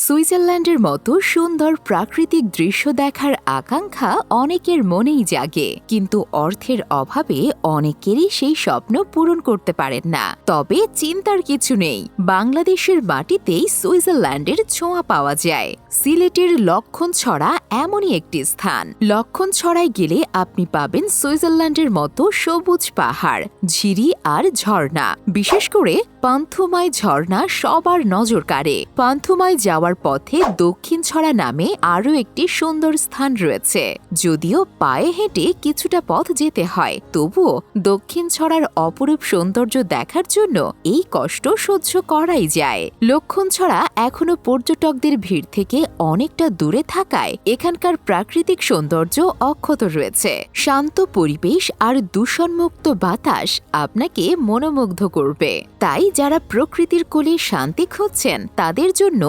সুইজারল্যান্ডের মতো সুন্দর প্রাকৃতিক দৃশ্য দেখার আকাঙ্ক্ষা অনেকের মনেই জাগে। কিন্তু অর্থের অভাবে অনেকেরই সেই স্বপ্ন পূরণ করতে পারেন না। তবে চিন্তার কিছু নেই। বাংলাদেশের মাটিতেই সুইজারল্যান্ডের ছোঁয়া পাওয়া যায়। সিলেটের লক্ষণ ছড়া এমনই একটি স্থান। লক্ষণ ছড়ায় গেলে আপনি পাবেন সুইজারল্যান্ডের মতো সবুজ পাহাড়, ঝিরি আর ঝর্ণা। বিশেষ করে পান্থুমাই ঝর্ণা সবার নজর কাড়ে। পান্থুমাই যাওয়ার পথে দক্ষিণ ছড়া নামে আরও একটি সুন্দর স্থান রয়েছে। যদিও পায়ে হেঁটে কিছুটা পথ যেতে হয়, তবুও দক্ষিণ ছড়ার অপরূপ সৌন্দর্য দেখার জন্য এই কষ্ট সহ্য করাই যায়। লক্ষণ ছড়া এখনও পর্যটকদের ভিড় থেকে অনেকটা দূরে থাকায় এখানকার প্রাকৃতিক সৌন্দর্য অক্ষত রয়েছে। শান্ত পরিবেশ আর দূষণমুক্ত বাতাস আপনাকে মনোমুগ্ধ করবে। তাই যারা প্রকৃতির কোলে শান্তি খুঁজছেন, তাদের জন্য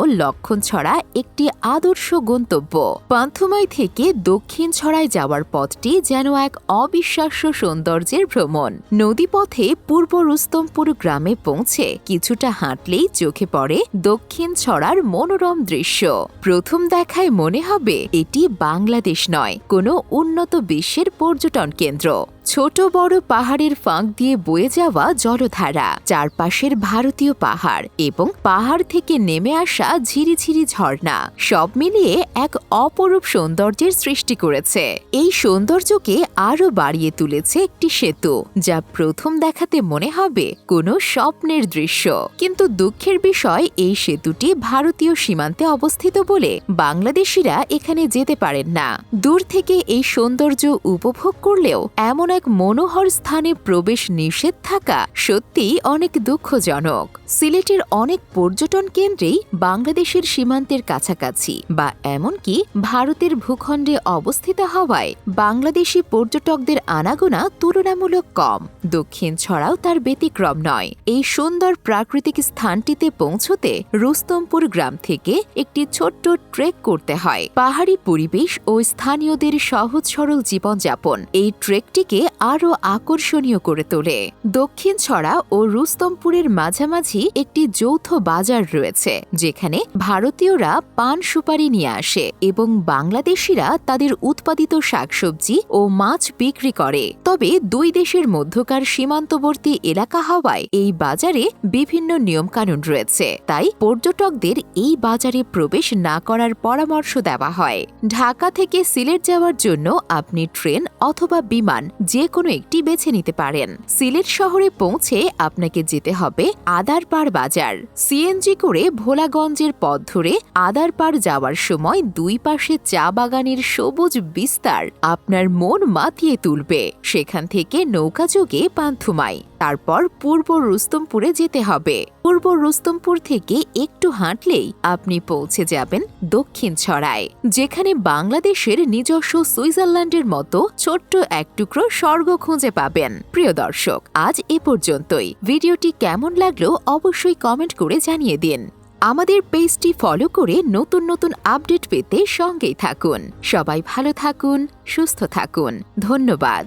লক্ষণ ছড়া একটি আদর্শ গন্তব্য, পান্থুমাই থেকে দক্ষিণ ছড়ায় যাওয়ার পথটি যেন এক অবিশ্বাস্য সৌন্দর্যের ভ্রমণ। নদীপথে পূর্ব রুস্তমপুর গ্রামে পৌঁছে কিছুটা হাঁটলেই চোখে পড়ে দক্ষিণ ছড়ার মনোরম দৃশ্য। প্রথম দেখায় মনে হবে এটি বাংলাদেশ নয়, কোনো উন্নত বিশ্বের পর্যটন কেন্দ্র। ছোট বড় পাহাড়ের ফাঁক দিয়ে বয়ে যাওয়া জলধারা, চারপাশের ভারতীয় পাহাড় এবং পাহাড় থেকে নেমে আসা ঝিরিঝিরি ঝর্ণা, সব মিলিয়ে এক অপরূপ সৌন্দর্যের সৃষ্টি করেছে। এই সৌন্দর্যকে আরও বাড়িয়ে তুলেছে একটি সেতু, যা প্রথম দেখাতে মনে হবে কোনো স্বপ্নের দৃশ্য। কিন্তু দুঃখের বিষয়, এই সেতুটি ভারতীয় সীমান্তে অবস্থিত বলে বাংলাদেশিরা এখানে যেতে পারেন না। দূর থেকে এই সৌন্দর্য উপভোগ করলেও এমন এক মনোহর স্থানে প্রবেশ নিষেধ থাকা সত্যিই অনেক দুঃখজনক। সিলেটের অনেক পর্যটন কেন্দ্রেই বাংলাদেশের সীমান্তের কাছাকাছি বা এমনকি ভারতের ভূখণ্ডে অবস্থিত হওয়ায় বাংলাদেশি পর্যটকদের আনাগোনা তুলনামূলক কম। দক্ষিণ ছড়াও তার ব্যতিক্রম নয়। এই সুন্দর প্রাকৃতিক স্থানটিতে পৌঁছতে রুস্তমপুর গ্রাম থেকে একটি ছোট্ট ট্রেক করতে হয়। পাহাড়ি পরিবেশ ও স্থানীয়দের সহজ সরল জীবনযাপন। এই ট্রেকটিকে আরও আকর্ষণীয় করে তোলে। দক্ষিণ ছড়া ও রুস্তমপুরের মাঝামাঝি একটি যৌথ বাজার রয়েছে, যেখানে ভারতীয়রা পান সুপারি নিয়ে আসে এবং বাংলাদেশিরা তাদের উৎপাদিত শাকসবজি ও মাছ বিক্রি করে। তবে দুই দেশের মধ্যকার সীমান্তবর্তী এলাকা হওয়ায় এই বাজারে বিভিন্ন নিয়মকানুন রয়েছে, তাই পর্যটকদের এই বাজারে প্রবেশ না করার পরামর্শ দেওয়া হয়। ঢাকা থেকে সিলেট যাওয়ার জন্য আপনি ট্রেন অথবা বিমান যে কোনো একটি বেছে নিতে পারেন। সিলেট শহরে পৌঁছে আপনাকে যেতে হবে আদারপাড় বাজার। সিএনজি করে ভোলাগঞ্জের পথ ধরে আদারপাড় যাওয়ার সময় দুই পাশে চা বাগানের সবুজ বিস্তার আপনার মন মাতিয়ে তুলবে। সেখান থেকে নৌকাযোগে পান্থুমাই। তারপর পূর্ব রুস্তমপুরে যেতে হবে। পূর্ব রুস্তমপুর থেকে একটু হাঁটলেই আপনি পৌঁছে যাবেন দক্ষিণ ছড়ায়, যেখানে বাংলাদেশের নিজস্ব সুইজারল্যান্ডের মতো ছোট্ট এক টুকরো স্বর্গ খুঁজে পাবেন। প্রিয় দর্শক, আজ এ পর্যন্তই। ভিডিওটি কেমন লাগল অবশ্যই কমেন্ট করে জানিয়ে দিন। আমাদের পেজটি ফলো করে নতুন নতুন আপডেট পেতে সঙ্গেই থাকুন। সবাই ভালো থাকুন, সুস্থ থাকুন। ধন্যবাদ।